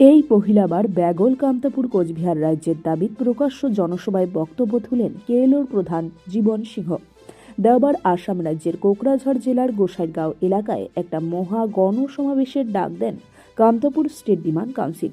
এই পহিলাবার ব্যাগল কামতাপুর কোচবিহার রাজ্যের দাবি প্রকাশ্য জনসভায় বক্তব্য তুলেন কেএলওর প্রধান জীবন সিংহ। দেওবার আসাম রাজ্যের কোকরাঝাড় জেলার গোসাইগাঁও এলাকায় একটা মহা গণসমাবেশের ডাক দেন কামতাপুর স্টেট ডিমান্ড কাউন্সিল।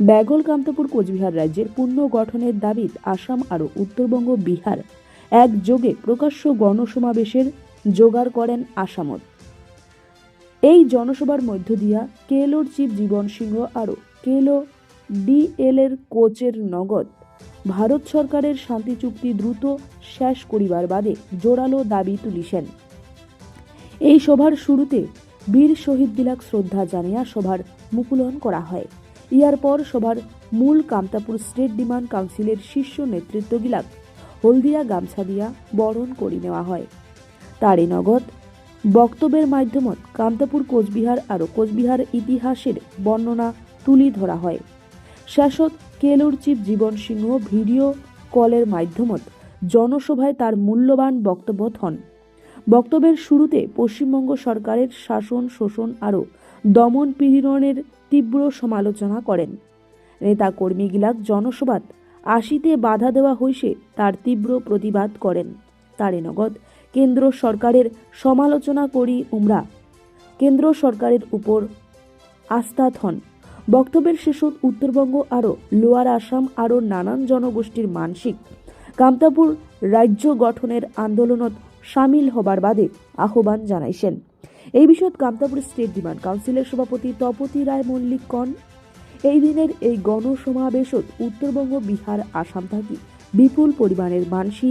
ব্যাগল কামতাপুর কোচবিহার রাজ্যের পূর্ণ গঠনের দাবিত আসাম আরও উত্তরবঙ্গ বিহার একযোগে প্রকাশ্য গণসমাবেশের জোগাড় করেন আসামত। এই জনসভার মধ্য দিয়া কেলোর চিফ জীবন সিংহ আরও কেলো ডিএল এর কোচের নগদ। ভারত সরকারের শান্তি চুক্তি দ্রুত শেষ করিবার বাদে জোরালো দাবি তুলিছেন। এই সভার শুরুতে বীর শহীদ বিলাক শ্রদ্ধা জানিয়া সভার মুকুলন করা হয়। ইয়ার পর সভার মূল কামতাপুর স্টেট ডিমান্ড কাউন্সিলের শীর্ষ নেতৃত্ব গিলাক হলদিয়া গামছা দিয়া বরণ করি নেওয়া হয়। তারই নগদ বক্তব্যের মাধ্যমত কামতাপুর কোচবিহার আরও কোচবিহার ইতিহাসের বর্ণনা তুলি ধরা হয়। শাসক কেলুর চিফ জীবন সিংহ ভিডিও কলের মাধ্যমত জনসভায় তার মূল্যবান বক্তব্য হন বক্তব্যের শুরুতে পশ্চিমবঙ্গ সরকারের শাসন, শোষণ আরও দমন পীড়নের তীব্র সমালোচনা করেন। নেতা কর্মীগিলাক জনসভাত আশিতে বাধা দেওয়া হইসে তার তীব্র প্রতিবাদ করেন। তারে নগদ কেন্দ্র সরকারের সমালোচনা করি উমরা। কেন্দ্র সরকারের উপর আস্থা হন বক্তব্যের শেষত উত্তরবঙ্গ আরও লোয়ার আসাম আরও নানান জনগোষ্ঠীর মানসিক। কামতাপুর রাজ্য গঠনের আন্দোলনত সামিল হবার বাদে আহ্বান জানাইছেন। এই বিষয়ত কামতাপুর স্টেট ডিমান্ড কাউন্সিলের সভাপতি তপতি রায় মল্লিক কন, এই দিনের এই গণসমাবেশত উত্তরবঙ্গ, বিহার, আসাম থাকি বিপুল পরিমাণের মানসী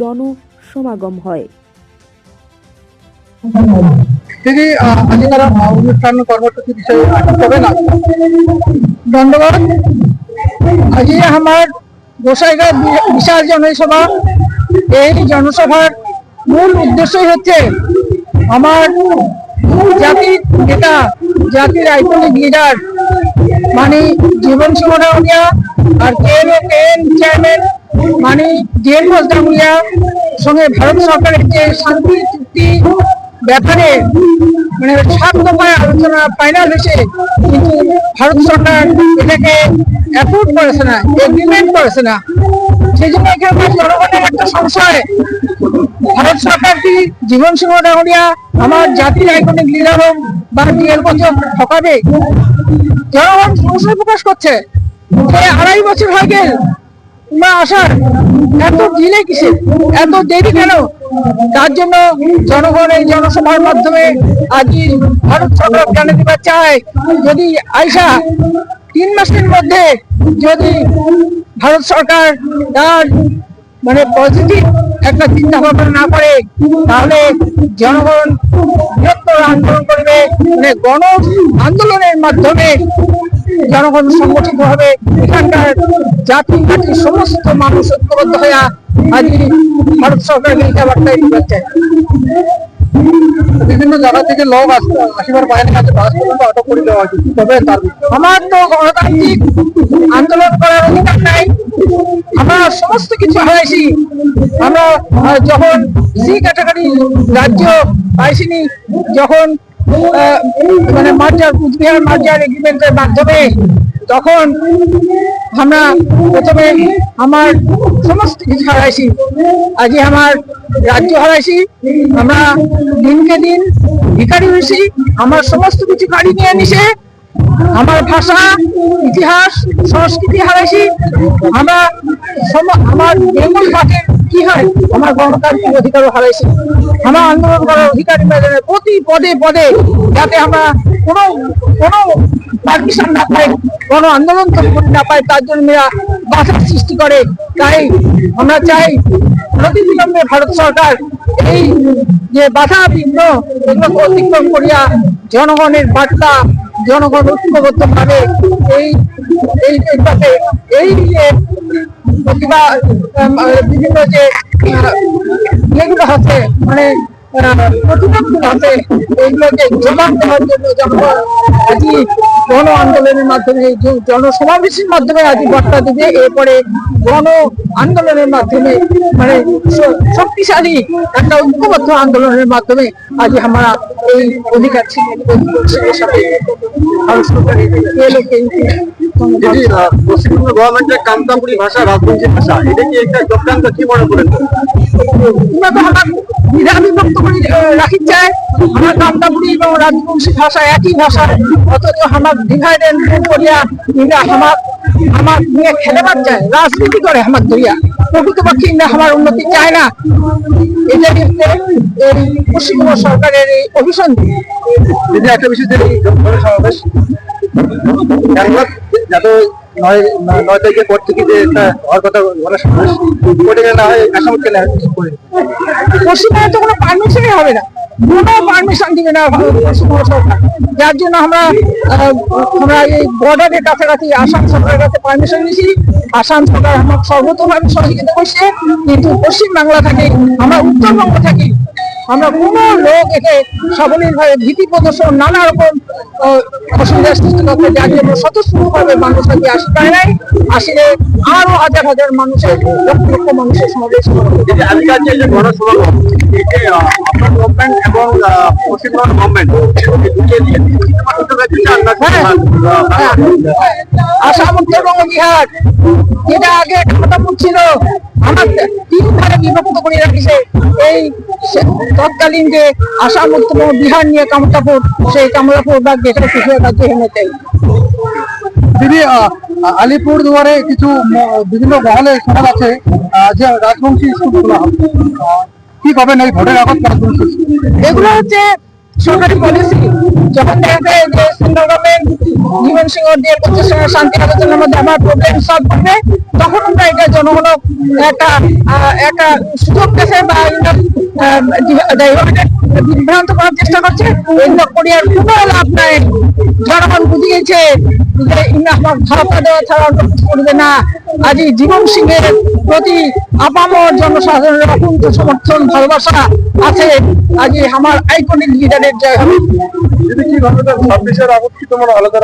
জনসমাগম হয়। দিদি আহ, আজি তারা অনুষ্ঠান কর্মসূচি বিষয়ে করবেন ধন্যবাদ। আজি আমার গোসাইগাঁ বিশাল জনসভা। এই জনসভার মূল উদ্দেশ্যই হচ্ছে আমার জাতির নেতা জাতির আইকনিক লিডার মানে জীবন সিংহ ডাঙ্গুলিয়া আর ও কেএন চেয়ারম্যান মানে ডিএন ঘোষ সঙ্গে ভারত সরকারের যে শান্তি চুক্তি ব্যাপারে মানে সাত দফায় আলোচনা ফাইনাল হয়েছে, কিন্তু ভারত সরকার এটাকে অ্যাপ্রুভ করেছে না এগ্রিমেন্ট করেছে না। সেই জন্য এখানকার জনগণের একটা সংশয়, ভারত সরকার কি জীবন সিংহ ডাঙ্গুলিয়া আমার জাতির আইকনিক লিডার হোক বা ডিএল বছর ঠকাবে? জনগণ সংশয় প্রকাশ করছে। আড়াই বছর হয়ে গেল তোমরা আসার এত ডিলে কিসে এত দেরি কেন? তার জন্য জনগণ এই জনসভার মাধ্যমে আজ ভারত সরকার জানে দিতে চায়। যদি আইসা তিন মাসের মধ্যে যদি ভারত সরকার তার মানে পজিটিভ একটা চিন্তা ভাবনা না করে, তাহলে জনগণ আন্দোলন করবে। মানে গণ আন্দোলনের মাধ্যমে জনগণ সংগঠিত হবে এখানকার জাতি জাতির সমস্ত মানুষ ঐক্যবদ্ধ হয়ে আজ ভারত সরকারকে এই বার্তায় দিচ্ছে বিভিন্ন জায়গা থেকে লোক কাছে আটক করে দেওয়া তবে আমার তো গণতান্ত্রিক আন্দোলন করার অধিকার নাই। আমরা সমস্ত কিছু হারাইছি। আমরা যখন সি ক্যাটাগরি রাজ্য পাইছিনি, যখন মানে মার্জার কুচবিহার মার্জার এগ্রিমেন্টের মাধ্যমে তখন আমরা প্রথমে আমার সমস্ত কিছু হারাইছি। আজকে আমার রাজ্য হারাইছি, আমরা দিনকে দিন ভিকারি হয়েছি, আমার সমস্ত কিছু গাড়ি নিয়ে নিছে আমার ভাষা, ইতিহাস, সংস্কৃতি হারাইছি। আমরা আমার বেঙ্গল ভাষের কি হয়? আমার গণতান্ত্রিক অধিকারও হারাইছি। আমার আন্দোলন করার অধিকার প্রতি পদে পদে যাতে আমরা কোনো কোনো পারমিশন না পাই, কোনো আন্দোলন না পাই, তার জন্য এরা বাধার সৃষ্টি করে। তাই আমরা চাই প্রতিবিলম্বে ভারত সরকার এই যে বাধা বিঘ্ন অতিক্রম করিয়া জনগণের বার্তা জনগণ ঐক্যবদ্ধ ভাবে এই এই নির্বাচনে এই প্রতিভা বিভিন্ন যে যেগুলো হচ্ছে মানে প্রতিরোধ আছে এইগুলোকে জবাব দেওয়ার জন্য জনগণ আজই গণ আন্দোলনের মাধ্যমে জনসমাবেশের মাধ্যমে আজ বার্তা দেবে এরপরে গণ আন্দোলনের মাধ্যমে মানে শক্তিশালী একটা ঐক্যবদ্ধ আন্দোলনের মাধ্যমে আজ আমরা এই অধিকার সাথে ভারত সরকারের পশ্চিমবঙ্গ গভর্নমেন্টের কামতাপুরি ভাষা রাজবংশী ভাষা এটা কি একটা চক্রান্ত? কি মনে করেন? তোমরা তো আমার দ্বিধা আহ, রাখি চায় আমার কামতাপুরি এবং রাজবংশী ভাষা একই ভাষা অথচ আমার ডিভাইড এন্ড রুল করিয়া ইন্দ্রা আমার আমার নিয়ে খেলেবার চায় রাজনীতি করে আমার দইয়া প্রকৃতপক্ষে ইন্দ্রা আমার উন্নতি চায় না। এটা হচ্ছে এই পশ্চিমবঙ্গ সরকারের এই অভিসন্ধি। একটা বিষয় যে সমাবেশ। নয় দিবে না যার জন্য আমরা আমরা এই বর্ডারের কাছাকাছি আসাম সরকারের কাছে পারমিশন নিয়েছি। আসাম সরকার আমার সর্বতভাবে সহযোগিতা করছে কিন্তু পশ্চিম বাংলা থেকে, আমরা উত্তরবঙ্গ থাকি আমরা কোনো লোক একে সাবলীলভাবে ভীতি প্রদর্শন নানা রকম অসুবিধার সৃষ্টি করতে যার জন্য স্বতঃস্ফূর্তভাবে মানুষ আজকে আসতে পারে নাই। আসলে আরও হাজার হাজার মানুষের লক্ষ লক্ষ মানুষের সমাবেশ। এই যে আজকের যে যে গণসমাগম আপনার গভর্নমেন্ট এবং পশ্চিমবঙ্গ গভর্নমেন্ট ঢুকিয়ে দিয়ে হ্যাঁ, আসাম উত্তরবঙ্গ বিহার যেটা আগে ক্ষমতাপুর ছিল আমার তিন ধারে বিভক্ত করে রেখেছে এই তৎকালীন যে আসাম উত্তম বিহার নিয়ে কামতাপুর সেই কামলাপুর বা যেটা কিছু রাজ্য হেমেতে দিদি আলিপুর দুয়ারে কিছু বিভিন্ন মহলে শোনা যাচ্ছে যে রাজবংশী স্কুল খোলা হবে কি করবেন এই ভোটের আগত রাজবংশী? এগুলো হচ্ছে সরকারি পলিসি যখন দেখা যায় যে জীবন সিংহ দিয়ে করছে শান্তি আলোচনার মধ্যে আমার প্রবলেম সলভ করবে তখন আমরা এটা জনগণ একটা একটা সুযোগ দেশে বা বিভ্রান্ত করার চেষ্টা করছে কোনো লাভ নাই। জনগণ বুঝিয়েছে যে আমার ভাড়া দেওয়া ছাড়া করবে না। আজ জীবন সিংহের প্রতি আপামর জনসাধারণের অকুণ্ঠ সমর্থন ভালোবাসা আছে। আজ এই আমার আইকনিক লিডারের জয় হবে। ছাব্বিশের তোমার আলাদা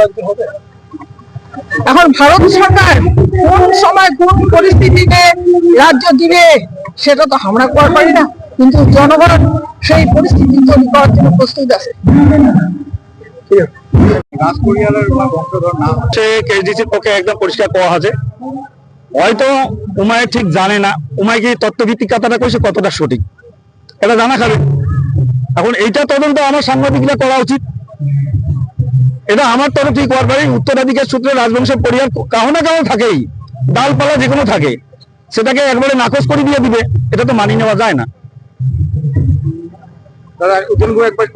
এখন ভারত সরকার কোন সময় কোন পরিস্থিতিতে রাজ্য দিবে সেটা তো আমরা করতে পারি না। কিন্তু জনগণ সেই পরিস্থিতি তৈরি করার জন্য প্রস্তুত আছে। রাজপরিয়ালের বংশধর নাম হচ্ছে কেজিসির পক্ষে একদম পরিষ্কার করা আছে। হয়তো উমায় ঠিক জানে না। উমায় কি তত্ত্বভিত্তিক কথাটা কইছে? কতটা সঠিক? এটা জানা খাবে। এখন এইটা তদন্ত আমার সাংবাদিকরা করা উচিত। এটা আমার তরফ থেকে করার পারি উত্তরাধিকার সূত্রে রাজবংশের পরিবার কাহো না কাহো থাকেই? ডালপালা যে কোনো থাকে। সেটাকে একবারে নাকচ করে দিয়ে দিবে। এটা তো মানিয়ে নেওয়া যায় না। দাদা একবার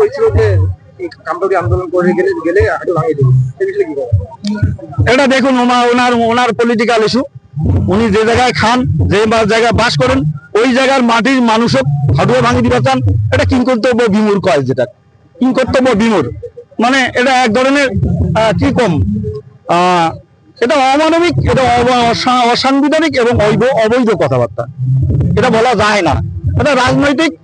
যে আন্দোলন করে গেলে গেলে এটা দেখুন ওমা ওনার ওনার পলিটিক্যাল ইস্যু উনি যে জায়গায় খান, যে জায়গায় বাস করেন, ওই জায়গার মাটির মানুষও হাঁটুয়ে ভাঙি দিতে চান। এটা কিংকর্তব্য বিমূর কয় যেটা। কিংকর্তব্য বিমূর মানে এটা এক ধরনের কি কম? এটা অমানবিক, এটা অসাংবিধানিক এবং অবৈধ- কথাবার্তা। এটা বলা যায় না। এটা রাজনৈতিক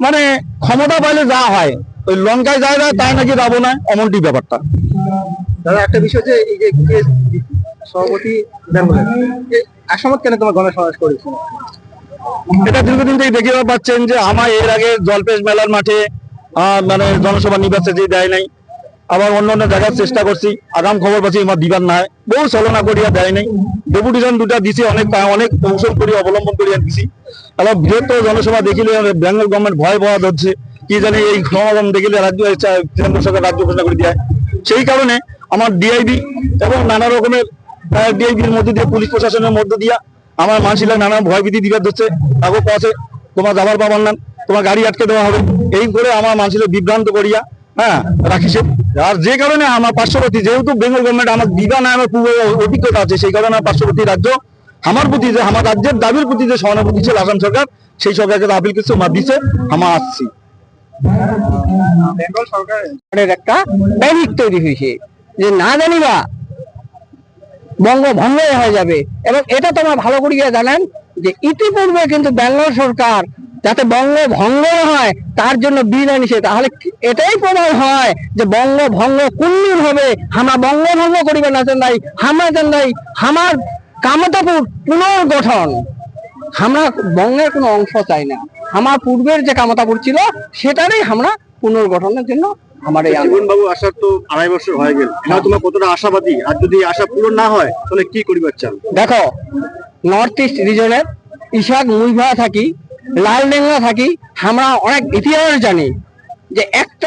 মানে ক্ষমতা পাইলে যা হয়, ওই লঙ্কায় যায় না, তাই নাকি যাব না এমনটি ব্যাপারটা। দাদা, একটা বিষয় যে এই যে সভাপতি আসামত কেন তোমার গণসমাবেশ এটা দীর্ঘদিন থেকে পাচ্ছেন যে আমার এর আগে জলপেশ মেলার মাঠে মানে জনসভা যে দেয় নাই, আবার অন্য অন্য জায়গার চেষ্টা করছি, আগাম খবর পাচ্ছি আমার দিবার নাই, বহু ছলনা করিয়া দেয় নাই। দুটা দিছি, অনেক অনেক কৌশল করি, অবলম্বন করিয়া দিছি। আবার বৃহত্তর জনসভা দেখিলে বেঙ্গল গভর্নমেন্ট ভয় পাওয়া ধরছে, কি জানি এই সমাগম দেখিলে রাজ্য কেন্দ্র সরকার রাজ্য ঘোষণা করে দেয়। সেই কারণে আমার ডিআইবি এবং নানা রকমের ডিআইবির মধ্যে দিয়ে, পুলিশ প্রশাসনের মধ্যে দিয়া আমার নানা ভয়ভীতি দিবার তোমার যাবার পাবার তোমার গাড়ি আটকে দেওয়া হবে। এই করে আমার বিভ্রান্ত করিয়া হ্যাঁ রাখিছে। আর যে কারণে আমার পার্শ্ববর্তী, যেহেতু বেঙ্গল গভর্নমেন্ট আমার আমার পূর্ব অভিজ্ঞতা আছে, সেই কারণে আমার পার্শ্ববর্তী রাজ্য, আমার প্রতি যে, আমার রাজ্যের দাবির প্রতি যে সহানুভূতি ছিল আসাম সরকার, সেই সরকারকে আপিল কিছু দিছে, আমার আসছি। বেঙ্গল সরকারের একটা ব্যারিক তৈরি হয়েছে, যে না জানিবা বঙ্গ ভঙ্গ হয়ে যাবে। এবং এটা তোমরা ভালো করিয়া জানেন যে ইতিপূর্বে কিন্তু ব্যাঙ্গালোর সরকার যাতে বঙ্গ ভঙ্গ হয়, তার জন্য বিল আনিছে তাহলে এটাই প্রমাণ হয় যে বঙ্গ ভঙ্গ কুল্লুর হবে। আমরা বঙ্গ ভঙ্গ করিবে না চান্দাই আমরা চান্দাই হামার কামতাপুর পুনর্গঠন। আমরা বঙ্গের কোনো অংশ চাই না। আমার পূর্বের যে কামতাপুর ছিল, সেটারই আমরা পুনর্গঠনের জন্য আমার এই। জীবন বাবু আসার তো আড়াই বছর হয়ে গেল। তোমার কতটা আশাবাদী? আর যদি আশা পূরণ না হয় তাহলে কি করিবার চান দেখো নর্থ ইস্ট রিজনের ইশাক মুইভা থাকি লালডেঙ্গা থাকি আমরা অনেক ইতিহাস জানি যে একটা